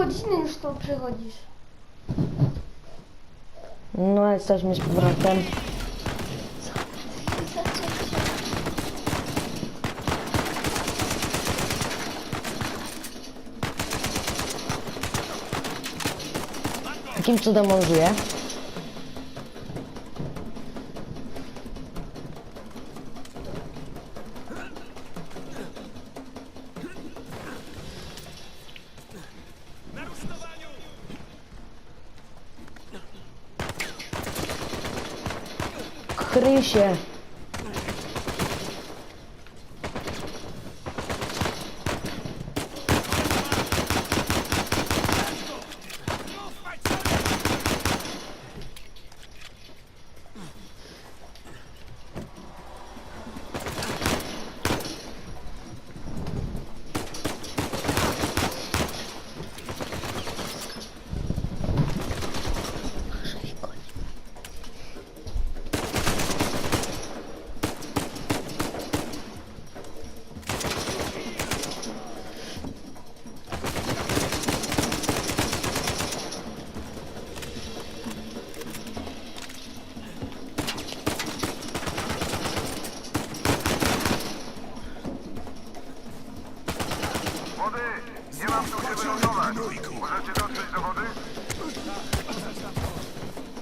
godziny już to przechodzisz. No, jesteśmy z powrotem. Jakim cudem on żyje? Puxa.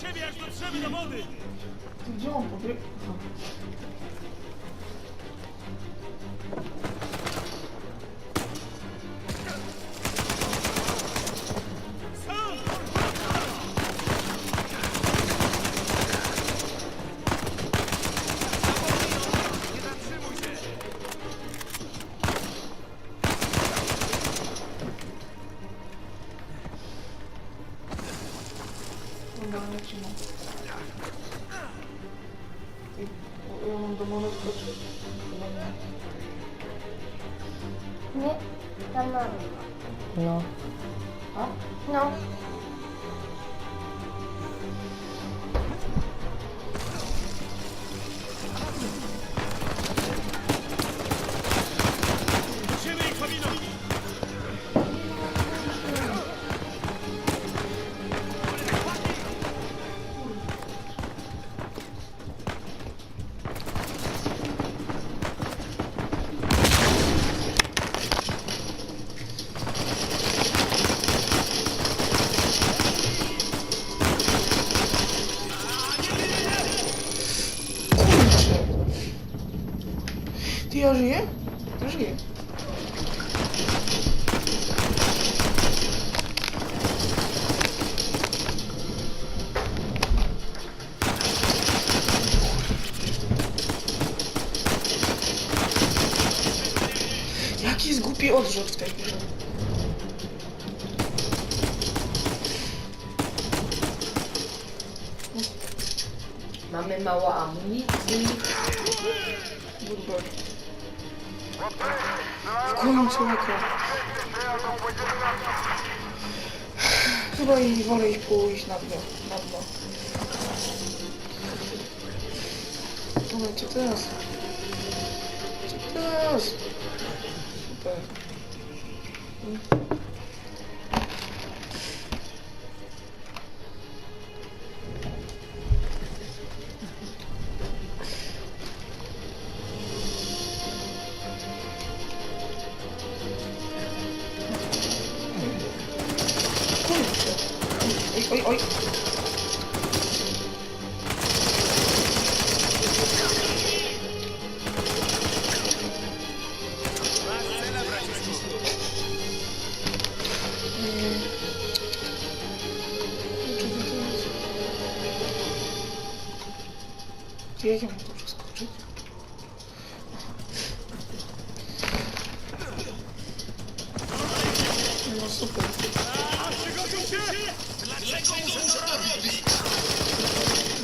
siebie, aż dotrzemy do wody! Gdzie on pobiegł? Dół. No. A? No. Ja żyję? Ja żyję. Jaki jest głupi odrzut w tej grze? Mamy mało amunicji. Goodbye. Pójdziemy na dno. Chyba i wolę ich pójść na dno. Na dno. Dobra, co teraz? Co teraz? Super. Oj, oj, oj. Ja mam to przeskoczyć? No super.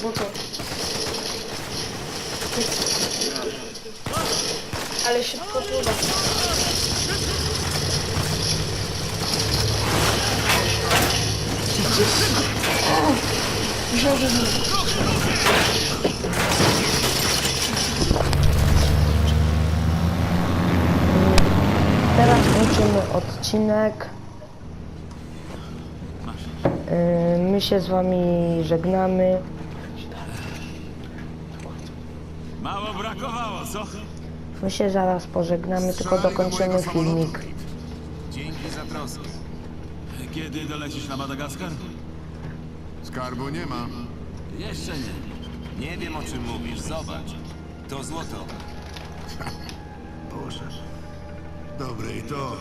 Bo to. Ale szybko pływa. Myślałem, że. Teraz kończymy odcinek. Yy, My się z wami żegnamy. Mało brakowało, co? My się zaraz pożegnamy, tylko dokończymy filmik. Dzięki za troskę. Kiedy dolecisz na Madagaskar? Skarbu nie ma. Jeszcze nie. Nie wiem o czym mówisz, zobacz. To złoto. Boże. Dobre i to.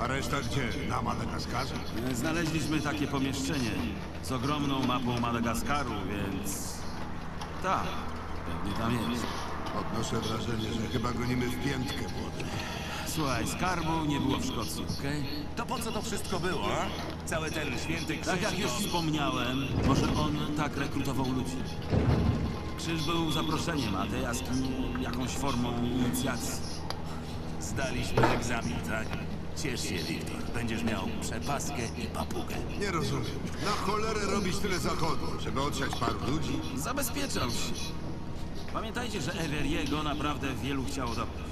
A reszta gdzie? Na Madagaskarze? Znaleźliśmy takie pomieszczenie z ogromną mapą Madagaskaru, więc... Tak, pewnie tam jest. Odnoszę wrażenie, że chyba gonimy w piętkę, młody. Słuchaj, skarbu nie było w Szkocji, okej? To po co to wszystko było, a? Cały ten święty krzyż Tak jak już to... wspomniałem, może on tak rekrutował ludzi. Krzyż był zaproszeniem, a te jaskini jakąś formą inicjacji. Zdaliśmy egzamin, tak? Ciesz się, Wiktor. Będziesz miał przepaskę i papugę. Nie rozumiem. Na cholerę robić tyle zachodu, żeby odsiać paru ludzi? Zabezpieczał się. Pamiętajcie, że Everiego naprawdę wielu chciało dobrać.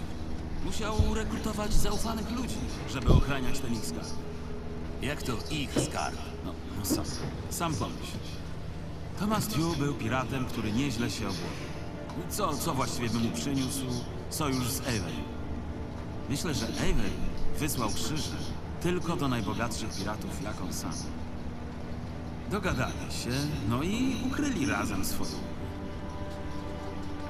Musiał rekrutować zaufanych ludzi, żeby ochraniać ten ich skarb. Jak to ich skarb? No, no sam, sam pomyśl. Thomas Tew był piratem, który nieźle się obłożył. I Co, co właściwie by mu przyniósł sojusz z Avery? Myślę, że Avery wysłał krzyże tylko do najbogatszych piratów, jak on sam. Dogadali się, no i ukryli razem swoją.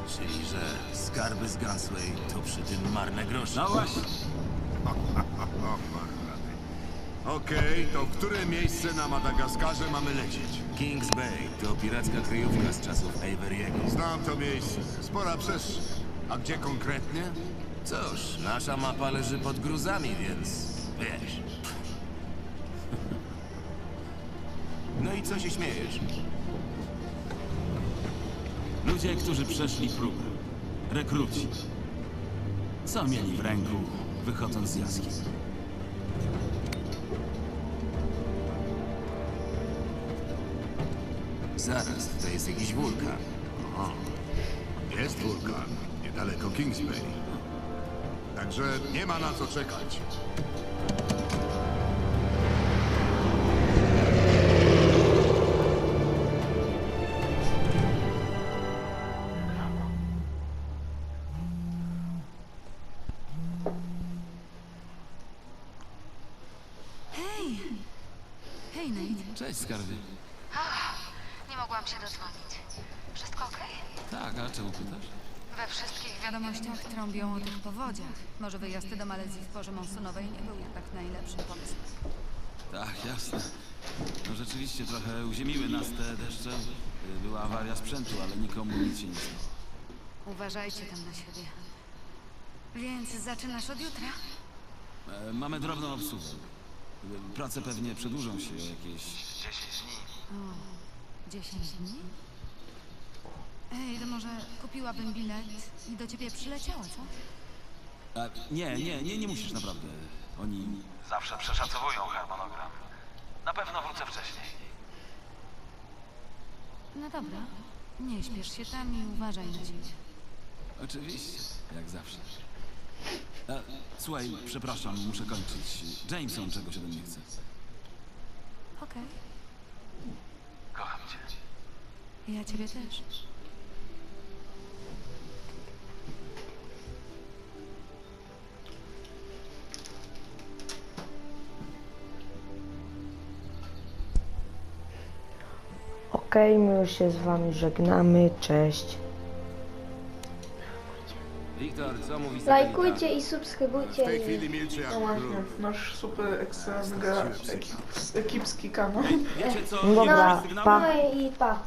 Czyli, że skarby z Gunsway to przy tym marne grosze. No właśnie. Okej, to w które miejsce na Madagaskarze mamy lecieć? Kings Bay to piracka kryjówka z czasów Averiego. Znam to miejsce. Spora przestrzeń. A gdzie konkretnie? Cóż, nasza mapa leży pod gruzami, więc wiesz. No i co się śmiejesz? Ludzie, którzy przeszli próbę. Rekruci. Co mieli w ręku, wychodząc z jaskini? Zaraz, to jest jakiś wulkan. Jest wulkan. Niedaleko Kings Bay. Także nie ma na co czekać. Cześć, skarbie. Nie mogłam się dodzwonić. Wszystko okej? Tak, a czemu pytasz? We wszystkich wiadomościach trąbią o tych powodziach. Może wyjazd do Malezji w porze monsunowej nie był jednak najlepszym pomysłem. Tak, jasne. No rzeczywiście trochę uziemiły nas te deszcze. Y, Była awaria sprzętu, ale nikomu nic się nie stało. Uważajcie tam na siebie. Więc zaczynasz od jutra? E, Mamy drobną obsługę. Prace pewnie przedłużą się o jakieś... 10 dni? Ej, to może kupiłabym bilet i do ciebie przyleciała, co? A, nie, nie, nie, nie musisz naprawdę. Oni... Zawsze przeszacowują harmonogram. Na pewno wrócę wcześniej. No dobra. Nie śpiesz się tam i uważaj na siebie. Oczywiście, jak zawsze. E, słuchaj, przepraszam, muszę kończyć. Jameson czegoś ode mnie chce. Okej. Kocham cię. Ja ciebie też. Okej, my już się z wami żegnamy. Cześć. Wiktor, co mówi Lajkujcie i subskrybujcie. W tej i- chwili milczy jak No właśnie, nasz super ekstra mega ekipski kanał. Wiecie co? Dobra, pa. No i, i pa.